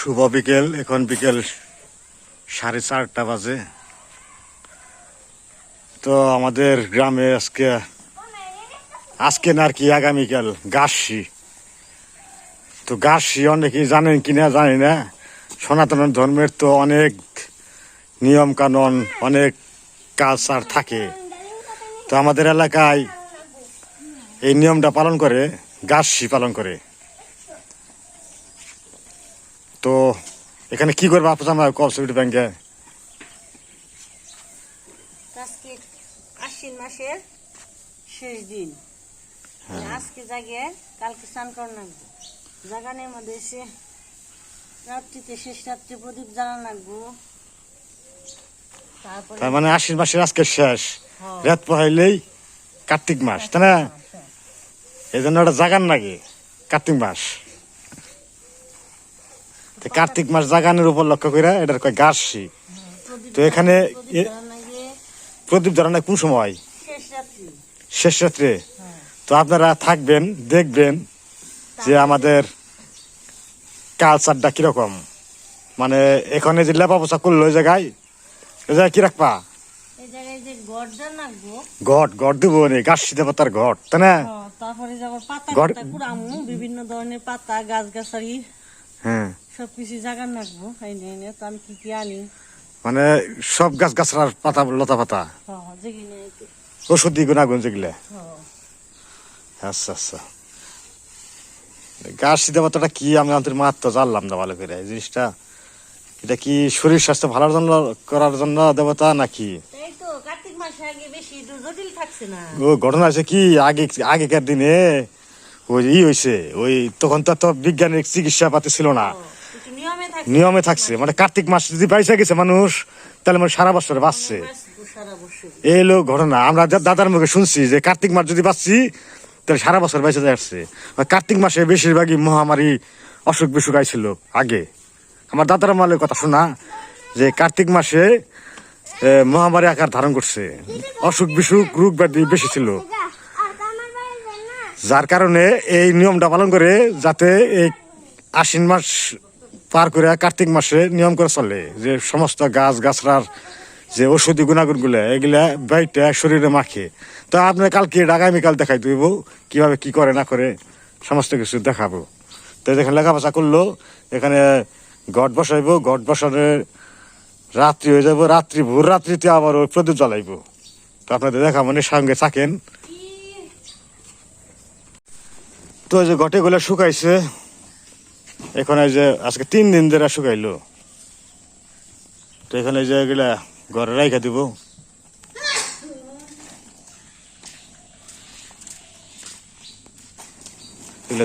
শুভ বিকেল। এখন বিকেল সাড়ে চারটা বাজে। তো আমাদের গ্রামে আজকে আজকে না আর কি আগামীকাল গাছি তো গাছি অনেকেই জানেন কি না জানি না। সনাতন ধর্মের তো অনেক নিয়ম কানুন অনেক কালচার থাকে। তো আমাদের এলাকায় এই নিয়মটা পালন করে গাছি পালন করে। তো এখানে কি করবে আপনার আমার কলসিটি ব্যাংকে? আশ্বিন মাসের শেষ দিন। আজকে জাগে কালকে স্নান করার লাগবো। জাগানের মধ্যে এসে রাত্রিতে শেষ রাত্রে প্রদীপ জ্বালান লাগবো। তার মানে আশ্বিন মাসের আজকে শেষ। হ্যাঁ। রাত পহাইলেই কার্তিক মাস তাই না? এই জন্য ওটা জাগান নাকি? কার্তিক মাস। কার্তিক মাস জাগানের উপর লক্ষ্য করে এটার কয় গাছি তো এখানে প্রদীপ জ্বালানো কোন সময়? শেষ রাত্রে তো আপনারা থাকবেন দেখবেন যে আমাদের কালচারটা কীরকম। মানে এখানে যে লেপা পোছা করল ওই জায়গায় ওই জায়গায় কি রাখবা? ঘট ঘট দিব নি গাছ দেবতার ঘট তাই না? তারপরে পাতা বিভিন্ন ধরনের পাতা গাছ গাছালি হ্যাঁ। সবকিছু জাগান রাখব এই নিয়ে তো আমি কি কি আনি? মানে সব গাছ গাছরার পাতা লতা পাতা? হ্যাঁ ওষুধ যেগুলো? হ্যাঁ। আচ্ছা আচ্ছা। গাছ দেবতাটা কি? আমি মাত্র জানলাম না ভালো করে। এই জিনিসটা এটা কি শরীর স্বাস্থ্য ভালোর জন্য করার জন্য দেবতা নাকি? ও ঘটনা আছে কি? আগে আগেকার দিনে ওই ই হয়েছে ওই তখন তো এত বিজ্ঞানিক চিকিৎসা পাতি ছিল না। নিয়মে থাকছে। মানে কার্তিক মাস যদি বাইসে গেছে মানুষ তাহলে মানে সারা বছর বাঁচছে। এই হলো ঘটনা আমরা দাদার মুখে শুনছি যে কার্তিক মাস যদি বাঁচছি তাহলে সারা বছর বেঁচে যাচ্ছে। কার্তিক মাসে বেশিরভাগই মহামারী অসুখ বিসুখ আইছিল আগে। আমার দাদার মালের কথা শোনা যে কার্তিক মাসে মহামারী আকার ধারণ করছে। অসুখ বিসুখ রোগ ব্যাধি বেশি ছিল। যার কারণে এই নিয়মটা পালন করে যাতে এই আশ্বিন মাস পার করে কার্তিক মাসে নিয়ম করে চলে, যে সমস্ত গাছ গাছরার যে ঔষধি গুণাগুণগুলো, এগুলা বাইটা শরীরে মাখে। তো আপনি কালকে আগামীকাল দেখাই দিব, কীভাবে কি করে, না করে, সমস্ত কিছু দেখাবো। তো যেখানে লেখাপড়া করল, এখানে ঘট বসাইবো ঘট বসানো রাত্রি হয়ে যাব, রাত্রি ভোর রাত্রিতে আবার ওই প্রদীপ জ্বালাইবো। তো আপনাদের দেখা মনে সঙ্গে থাকেন। তো এই যে ঘটেগুলো শুকাইছে এখন এই যে আজকে তিন দিন ধরে শুকাইলো। তো এখানে এই যে এগুলা ঘরে রাইখা দিব।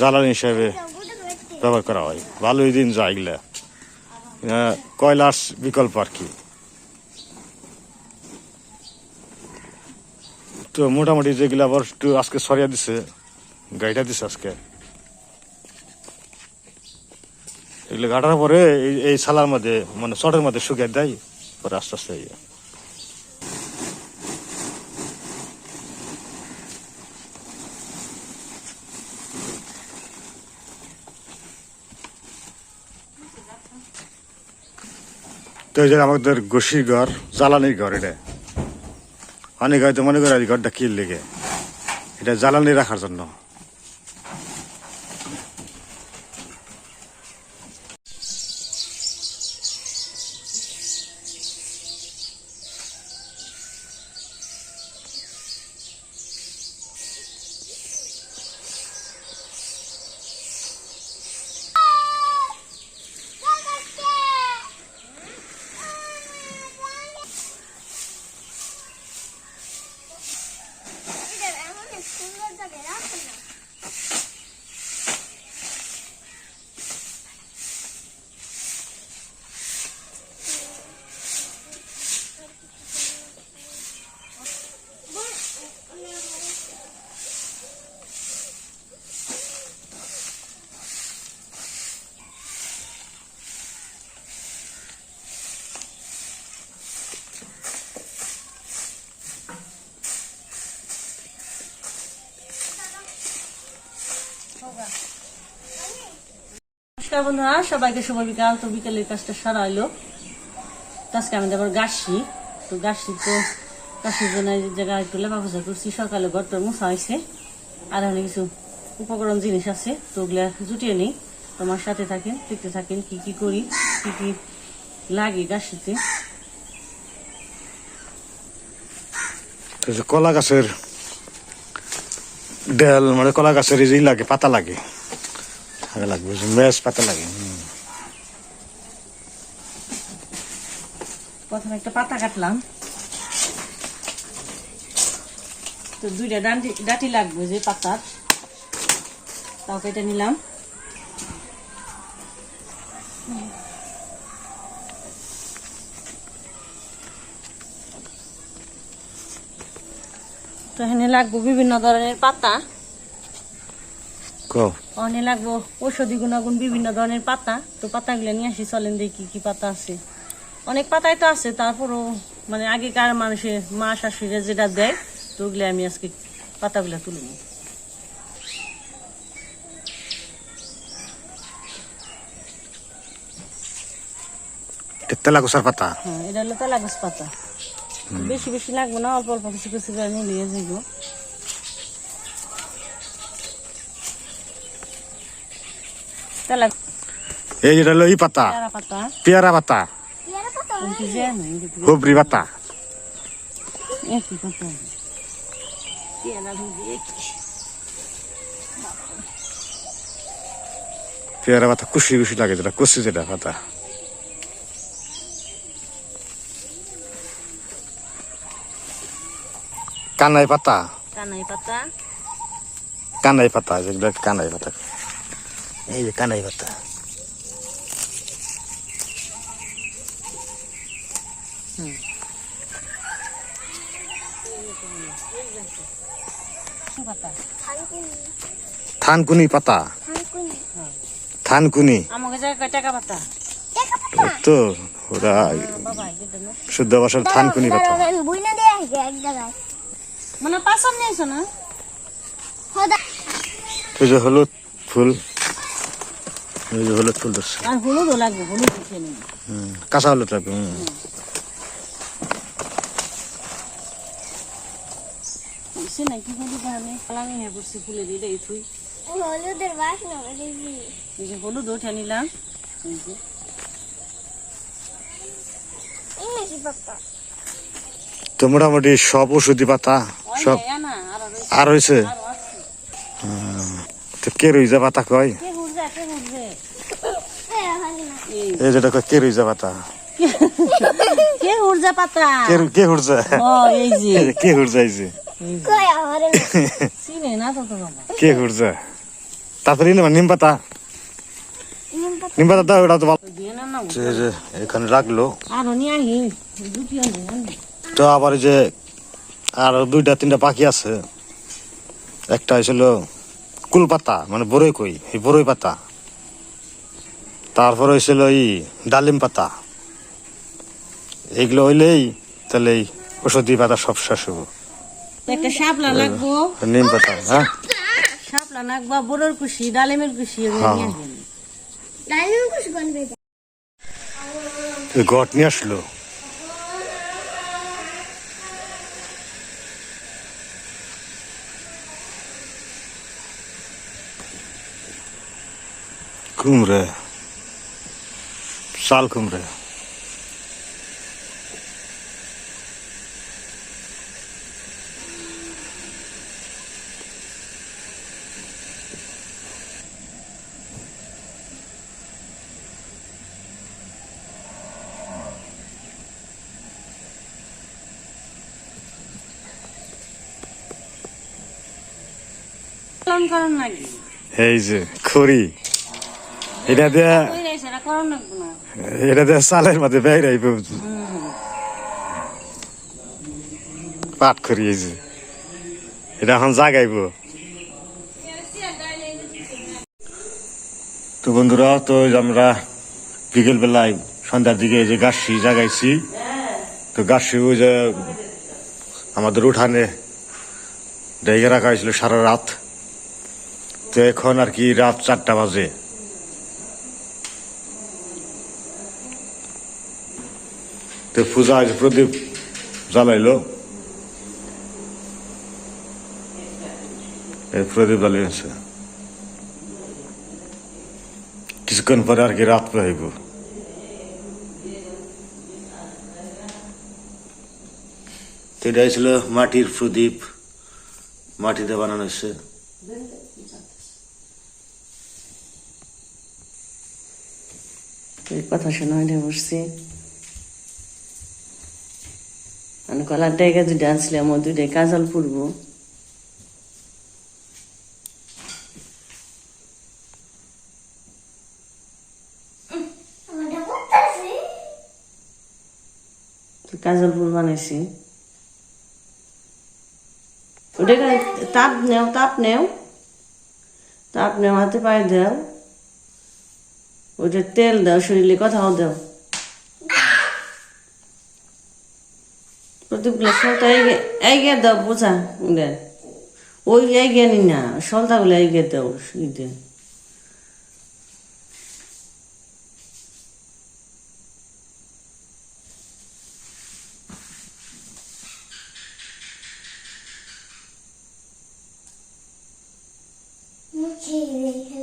জ্বালানি হিসাবে ব্যবহার করা হয়। ভালোই দিন যায় এগুলা। আহ, কয়লার বিকল্প আর কি। তো মোটামুটি যেগুলো আবার একটু আজকে সরিয়া দিছে গাড়িটা দিস আজকে। এগুলো ঘাটার পরে এই এই সালার মধ্যে মানে চটের মধ্যে শুকিয়ে দেয়, পরে আস্তে আস্তে ইয়ে। তো এই আমাদের গোসির ঘর, জ্বালানির ঘর এটা। অনেক হয়তো মনে করে ঘরটা কি লেগে। এটা জ্বালানি রাখার জন্য। নমস্কার বন্ধুরা, সবাইকে শুভ বিকাল। তো বিকেলের কাজটা সারা হইল তো আজকে আমি আবার গাছি তো গাছি তো গাছির জন্য জায়গায় একটু পূজা করছি। সকালে ঘরটা মুছা হয়েছে। আর অনেক কিছু উপকরণ জিনিস আছে, তো ওগুলা জুটিয়ে নিই। তোমার সাথে থাকেন, দেখতে থাকেন কি কি করি, কি কি লাগে গাছিতে কলা গাছের ডেল মানে কলা গাছের এই লাগে, পাতা লাগে। আগে লাগবে যে পাতা লাগে প্রথমে একটা পাতা কাটলাম। তো দুইটা ডান্টি ডাটি লাগবে যে পাতার। তাও কেটে নিলাম। তো এখানে লাগবো বিভিন্ন ধরনের পাতা। কও। অনেক লাগবো ঔষধি গুণাগুণ বিভিন্ন ধরনের পাতা। তো পাতাগুলো নিয়ে আসি চলেন দেখি কি পাতা আছে। অনেক পাতাই তো আছে তারপরও মানে আগেকার মানুষের মা শাশুড়িরা যেটা দেয় তো ওগুলো আমি আজকে পাতাগুলো তুলব পাতা? হ্যাঁ এটা হলো তেলা গাছ পাতা বেশি বেশি লাগবে না অল্প অল্প কিছু কিছু করে নিয়ে যাইব। এই যেটা হলো ই পাতা। পেয়ারা পাতা। হুবরি পাতা। পেয়ারা পাতা কুশি কুশি লাগে যেটা কুশি যেটা পাতা। কানাই পাতা। কানাই পাতা। কানাই পাতা যেগুলো কানাই পাতা। এই যে কানাই পাতা। থানকুনি পাতা। থানকুনি। তো ওরা শুদ্ধ ভাষার থানকুনি পাতা। মানে নিয়েছো না? হলুদ ফুল। যে হলুদ ফুল ধরছে। আর হলুদও লাগবে হলুদ হুম, কাঁচা হলুদ লাগবে হুম। হলুদ আমি? হয়ে ফুলে হলুদের এই যে হলুদ উঠে নিলাম। এই যে। তো মোটামুটি সব ওষুধি পাতা সব আর রয়েছে। আর হয়েছে তো কে রইজা পাতা কয় কে ঘুরবে কে ঘুরবে এই যেটা কয় কে রইজা পাতা? কে উর্জা পাতা? কে কে হুড়জা ও এই যে। কে হুড়জা এই যে? কই আমার? চিনে না তো তো কে হুড়জা তারপরে নিম নিম পাতা। নিম পাতা। দাও ওটা তো না না যে এখানে রাখল। আরও নিয়ে আহি তো আবার এই যে আর দুইটা তিনটা পাখি আছে। একটা হয়েছিল কুল পাতা মানে বড়ই কই এই বড়ই পাতা। তারপর হয়েছিল এই ডালিম পাতা। এইগুলো হইলেই তাহলে এই ওষুধি পাতা সব শেষ হব। একটা শাপলা লাগবো। নিম পাতা হ্যাঁ? শাপলা লাগবা বড়র কুশি ডালিমের কুশি এগুলো নিয়ে হ্যাঁ। ঘট নিয়ে আসলো। কুমড়ে। শাল কুমড়ে পালন করেন নাকি এই যে খড়ি এটা দিয়ে এটা দিয়ে চালের মধ্যে বের আইব পাট যে। এটা এখন জাগাইব। তো বন্ধুরা, তো আমরা বিকেল বেলায় সন্ধ্যার দিকে যে গাছি জাগাইছি। তো গাছি ওই যে আমাদের উঠানে ডেকে রাখা হয়েছিল সারা রাত। তো এখন আর কি রাত চারটা বাজে। তো পূজা আজ প্রদীপ জ্বালাইলো। প্রদীপ জ্বালিয়েছে কিছুক্ষণ পরে আর কি রাত পাইব তো এটাই ছিল মাটির প্রদীপ। মাটিতে বানানো হয়েছে। কথা শোনা বসছি আমি কলার ডেকে দুইটা আনছিলাম ও দুইটাই কাজল তো কাজল ফুল বানাইছি। ওটাকে তাপ নেও তাপ নেও। তাপ নেও হাতে পায়ে দাও। ওটা তেল দাও শরীরে কথাও দাও। প্রদীপগুলো সলতা এগিয়ে দাও, বোঝা? ওটা ওই এগিয়ে নি না, সলতাগুলো এগিয়ে দাও ইতে মুখে রেখে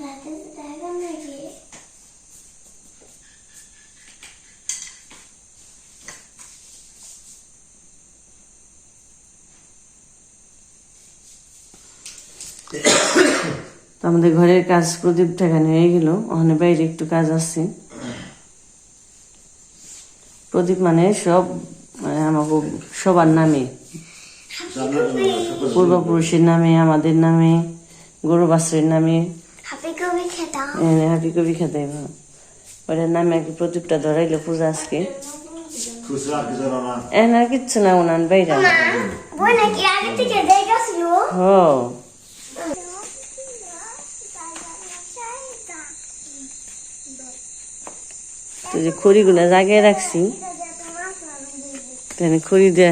রাতে দেখা নাকি তো আমাদের ঘরের কাজ প্রদীপ ঠেকানো হয়ে গেল। ওখানে বাইরে একটু কাজ আছে। প্রদীপ মানে সব মানে আমাকে সবার নামে। পূর্বপুরুষের নামে আমাদের নামে গরু বাছরের নামে। হাপি কবি খেতা। হ্যাপি কবি খেতে ওটার নামে আর কি প্রদীপটা ধরাইলো পূজা আজকে। এখন আর কিচ্ছু না ওনার বাইরে। হ তো যে খড়িগুলো জাগিয়ে রাখছি। তাহলে খড়ি দে।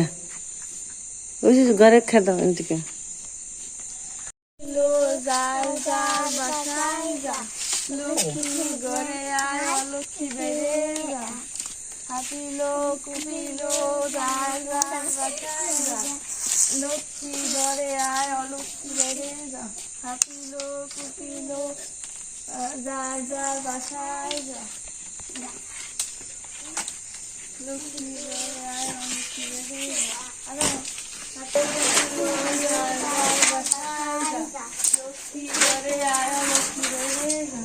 ওই ঘরে খেতে এদিকে। লক্ষ্মী ঘরে আয়, অলক্ষ্মী বেড়ে যা। হাপিলো কুপিলো যার যার বাসায় যা। লক্ষ্মী ঘরে আয়, অলক্ষ্মী বেড়ে যা। আরে হাতে কুপিলো যার যার বাসায় যা লক্ষ্মী ঘরে আয় অলক্ষ্মী বেড়ে যা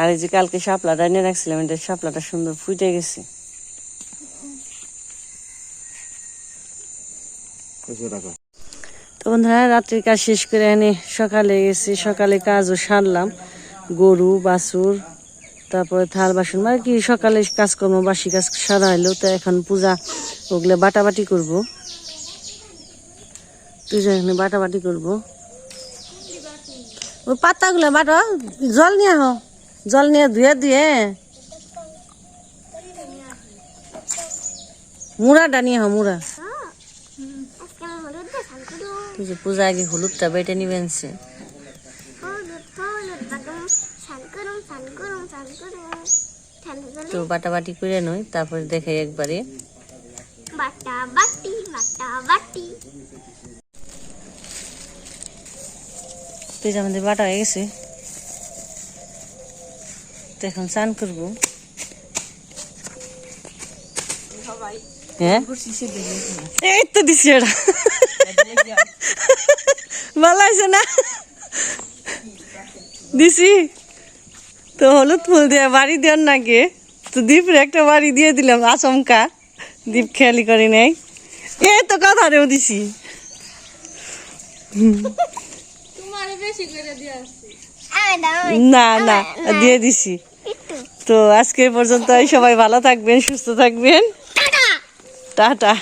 আর এই যে কালকে শাপলাটা এনে রাখছিলাম এটা শাপলাটা সুন্দর ফুটে গেছে। তো বন্ধুরা রাত্রির কাজ শেষ করে এনে সকালে গেছি সকালে কাজও সারলাম। গরু বাছুর তারপরে থাল বাসন মানে কি সকালে কাজকর্ম বাসি কাজ সারা হইল তো এখন পূজা ওগুলো বাটাবাটি করব। পূজা এখানে বাটাবাটি করব। ওই পাতাগুলো বাটো জল নিয়ে আহ। জল নিয়ে ধুয়ে ধুয়ে মুড়া আজকে আমি হলুদ দিয়ে স্নান করব এই যে পূজা আগে হলুদটা বেটে নিবেন সে। তো বাটাবাটি করে নই তারপরে দেখে একবারে। বাটা বাটি তো আমাদের বাটা হয়ে গেছে। তো এখন স্নান করব। হ্যাঁ এই তো দিছি ওটা ভালো আছে না? দিছি। তো হলুদ ফুল দিয়ে বাড়ি দেন নাকি তো দীপের একটা বাড়ি দিয়ে দিলাম আচমকা। দীপ খেয়ালি করি নাই। এই তো কথা রেও দিছি আমি দাও না না দিয়ে দিছি। তো আজকে পর্যন্ত সবাই ভালো থাকবেন সুস্থ থাকবেন। টাটা।